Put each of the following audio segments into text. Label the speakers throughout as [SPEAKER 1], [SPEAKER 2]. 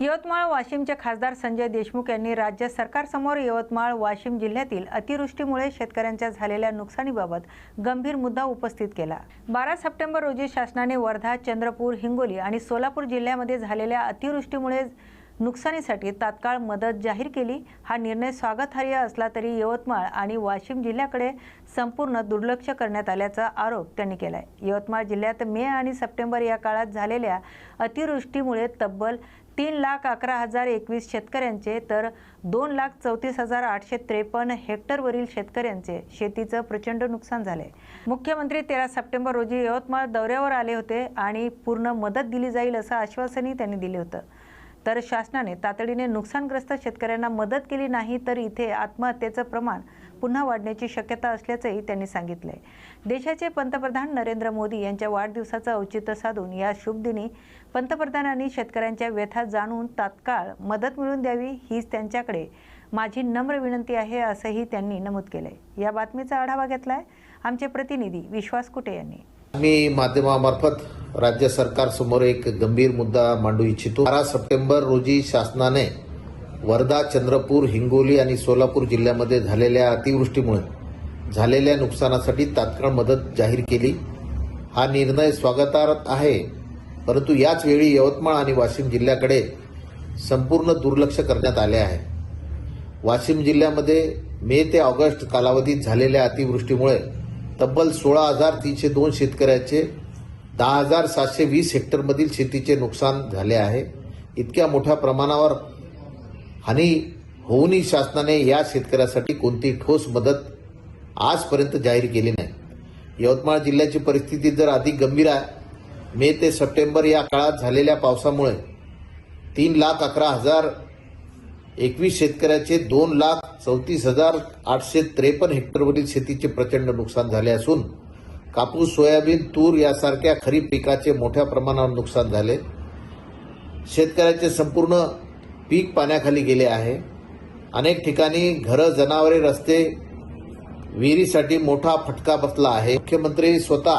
[SPEAKER 1] यवतमाळ वाशिमचे खासदार संजय देशमुख यांनी राज्य सरकारसमोर यवतमाळ वाशिम जिल्ह्यातील अतिवृष्टीमुळे शेतकऱ्यांच्या झालेल्या नुकसानीबाबत गंभीर मुद्दा उपस्थित केला. बारा सप्टेंबर रोजी शासनाने वर्धा चंद्रपूर हिंगोली आणि सोलापूर जिल्ह्यामध्ये झालेल्या अतिवृष्टीमुळे नुकसानीसाठी तात्काळ मदत जाहीर केली. हा निर्णय स्वागतार्ह असला तरी यवतमाळ आणि वाशिम जिल्ह्याकडे संपूर्ण दुर्लक्ष करण्यात आल्याचा आरोप त्यांनी केला आहे यवतमाळ जिल्ह्यात मे आणि सप्टेंबर या काळात झालेल्या अतिवृष्टीमुळे तब्बल तीन लाख अकरा हजार एकवीस शेतकऱ्यांचे तर दोन लाख चौतीस हजार आठशे त्रेपन्न हेक्टरवरील शेतकऱ्यांचे शेतीचं प्रचंड नुकसान झाले मुख्यमंत्री तेरा सप्टेंबर रोजी यवतमाळ दौऱ्यावर आले होते आणि पूर्ण मदत दिली जाईल असं आश्वासनही त्यांनी दिले होतं. तर शासनाने तातडीने नुकसानग्रस्त शेतकऱ्यांना मदत केली नाही तर इथे आत्महत्येचं प्रमाण पुन्हा वाढण्याची शक्यता असल्याचंही त्यांनी सांगितलंय. देशाचे पंतप्रधान नरेंद्र मोदी यांच्या वाढदिवसाचं औचित्य साधून या शुभदिनी पंतप्रधानांनी शेतकऱ्यांच्या व्यथा जाणून तात्काळ मदत मिळवून द्यावी हीच त्यांच्याकडे माझी नम्र विनंती आहे असंही त्यांनी नमूद केलंय. या बातमीचा आढावा घेतलाय आमचे प्रतिनिधी विश्वास कुटे यांनी.
[SPEAKER 2] मी माध्यमामार्फत राज्य सरकारसमोर एक गंभीर मुद्दा मांडू इच्छितो. बारा सप्टेंबर रोजी शासनाने वर्धा चंद्रपूर हिंगोली आणि सोलापूर जिल्ह्यामध्ये झालेल्या अतिवृष्टीमुळे झालेल्या नुकसानासाठी तात्काळ मदत जाहीर केली. हा निर्णय स्वागतार्ह आहे परंतु याच वेळी यवतमाळ आणि वाशिम जिल्ह्याकडे संपूर्ण दुर्लक्ष करण्यात आले आहे. वाशिम जिल्ह्यामध्ये मे ते ऑगस्ट कालावधीत झालेल्या अतिवृष्टीमुळे तब्बल सोळा हजार तीनशे दोन शेतकऱ्याचे दहा हजार सातशे वीस हेक्टरमधील शेतीचे नुकसान झाले आहे. इतक्या मोठ्या प्रमाणावर हानी होऊनही शासनाने या शेतकऱ्यासाठी कोणती ठोस मदत आजपर्यंत जाहीर केली नाही. यवतमाळ जिल्ह्याची परिस्थिती जर अधिक गंभीर आहे मे ते सप्टेंबर या काळात झालेल्या पावसामुळे तीन लाख अकरा हजार एकवीस शेतकऱ्याचे दोन लाख चौतीस हजार आठशे त्रेपन्न हेक्टरवरील शेतीचे प्रचंड नुकसान झाले असून कापूस सोयाबीन तूर यासारख्या खरीप पिकाचे मोठ्या प्रमाणावर नुकसान झाले. शेतकऱ्याचे संपूर्ण पीक पाण्याखाली गेले आहे. अनेक ठिकाणी घरं जनावरे रस्ते विहिरीसाठी मोठा फटका बसला आहे. मुख्यमंत्री स्वतः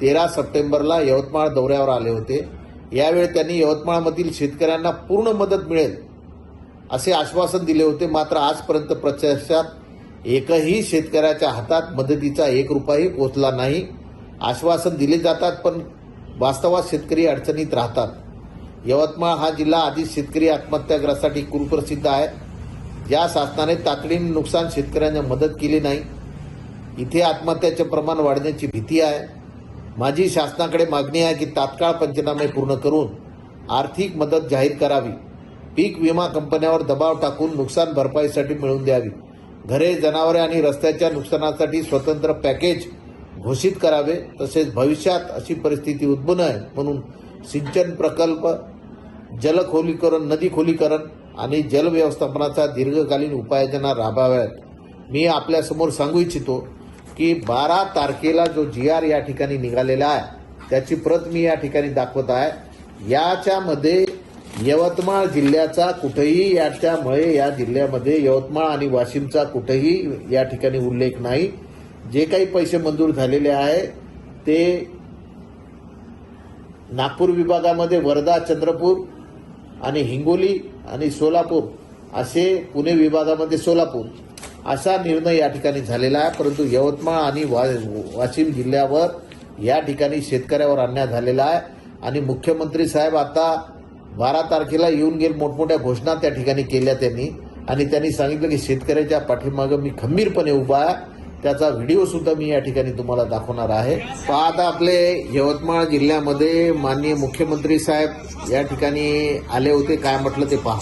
[SPEAKER 2] तेरा सप्टेंबरला यवतमाळ दौऱ्यावर आले होते. यावेळी त्यांनी यवतमाळमधील शेतकऱ्यांना पूर्ण मदत मिळेल असे आश्वासन दिले होते. मात्र आजपर्यंत प्रत्यक्षात एकही शेतकऱ्याच्या हातात मदतीचा एक रुपयाही पोचला नाही. आश्वासन दिले जातात पण वास्तवात शेतकरी अडचणीत राहतात. यवतमाळ हा जिल्हा आधीच शेतकरी आत्महत्याग्रस्तासाठी कुरुप्रसिद्ध आहे. ज्या शासनाने तातडीने नुकसान शेतकऱ्यांना मदत केली नाही. इथे आत्महत्याचे प्रमाण वाढण्याची भीती आहे. माझी शासनाकडे मागणी आहे की तात्काळ पंचनामे पूर्ण करून आर्थिक मदत जाहीर करावी. पीक विमा कंपन्यावर दबाव टाकून नुकसान भरपाईसाठी मिळवून द्यावी. घरे जनावरे आणि रस्त्याच्या नुकसानासाठी स्वतंत्र पॅकेज घोषित करावे. तसेच भविष्यात अशी परिस्थिती उद्भवू नये म्हणून सिंचन प्रकल्प जलखोलीकरण नदी खोलीकरण आणि जल व्यवस्थापनाचा दीर्घकालीन उपाययोजना राबवाव्यात. मी आपल्यासमोर सांगू इच्छितो की बारा तारखेला जो जी आर या ठिकाणी निघालेला आहे त्याची प्रत मी या ठिकाणी दाखवत आहे. याच्यामध्ये यवतमाळ जिल्ह्याचा कुठेही याच्यामुळे या जिल्ह्यामध्ये यवतमाळ आणि वाशिमचा कुठेही या ठिकाणी उल्लेख नाही. जे काही पैसे मंजूर झालेले आहे ते नागपूर विभागामध्ये वर्धा चंद्रपूर आणि हिंगोली आणि सोलापूर असे पुणे विभागामध्ये सोलापूर असा निर्णय या ठिकाणी झालेला आहे. परंतु यवतमाळ आणि वा वाशिम जिल्ह्यावर या ठिकाणी शेतकऱ्यावर अन्याय झालेला आहे. आणि मुख्यमंत्री साहेब आता बारा तारखेला येऊन गेल मोठमोठ्या घोषणा त्या ठिकाणी केल्या त्यांनी. आणि त्यांनी सांगितलं की शेतकऱ्याच्या पाठीमागं मी खंबीरपणे उभा आहे. त्याचा व्हिडिओ सुद्धा मी या ठिकाणी तुम्हाला दाखवणार आहे. आता आपले यवतमाळ जिल्ह्यामध्ये माननीय मुख्यमंत्री साहेब या ठिकाणी आले होते. काय म्हटलं ते पहा.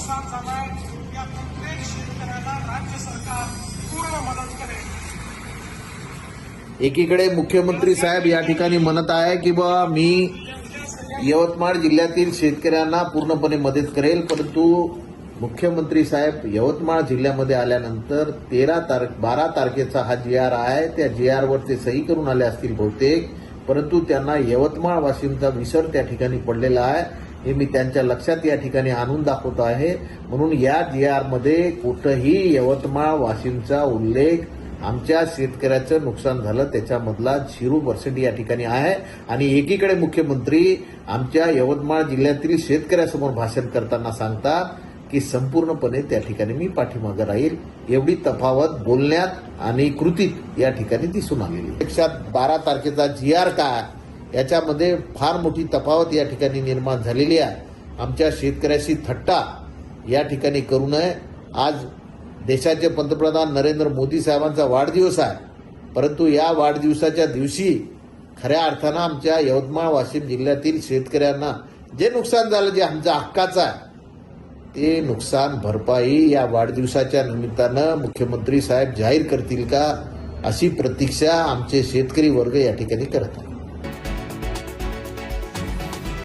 [SPEAKER 2] एकीकडे मुख्यमंत्री साहेब या ठिकाणी म्हणत आहे की बा मी यवतमाळ जिल्ह्यातील शेतकऱ्यांना पूर्णपणे मदत करेल परंतु मुख्यमंत्री साहेब यवतमाळ जिल्ह्यामध्ये आल्यानंतर तेरा तारख बारा तारखेचा हा जी आर आहे. त्या जी आरवर ते सही करून आले असतील बहुतेक. परंतु त्यांना यवतमाळ वाशिमचा विसर त्या ठिकाणी पडलेला आहे. हे मी त्यांच्या लक्षात या ठिकाणी आणून दाखवतो आहे. म्हणून या जी आरमध्ये कुठंही यवतमाळ वाशिमचा उल्लेख आमच्या शेतकऱ्याचं नुकसान झालं त्याच्यामधला झिरो पर्सेंट या ठिकाणी आहे. आणि एकीकडे मुख्यमंत्री आमच्या यवतमाळ जिल्ह्यातील शेतकऱ्यासमोर भाषण करताना सांगतात की संपूर्णपणे त्या ठिकाणी मी पाठीमागं राहील. एवढी तफावत बोलण्यात आणि कृतीत या ठिकाणी दिसून आलेली पेक्षा बारा तारखेचा जी आर काय याच्यामध्ये फार मोठी तफावत या ठिकाणी निर्माण झालेली आहे. आमच्या शेतकऱ्याशी थट्टा या ठिकाणी करू नये. आज देशाचे पंतप्रधान नरेंद्र मोदी साहेबांचा वाढदिवस आहे. परंतु या वाढदिवसाच्या दिवशी खऱ्या अर्थानं आमच्या यवतमाळ वाशिम जिल्ह्यातील शेतकऱ्यांना जे नुकसान झालं जे आमच्या हक्काचं आहे ते नुकसान भरपाई या वाढदिवसाच्या निमित्तानं मुख्यमंत्री साहेब जाहीर करतील का अशी प्रतीक्षा आमचे शेतकरी वर्ग या ठिकाणी करत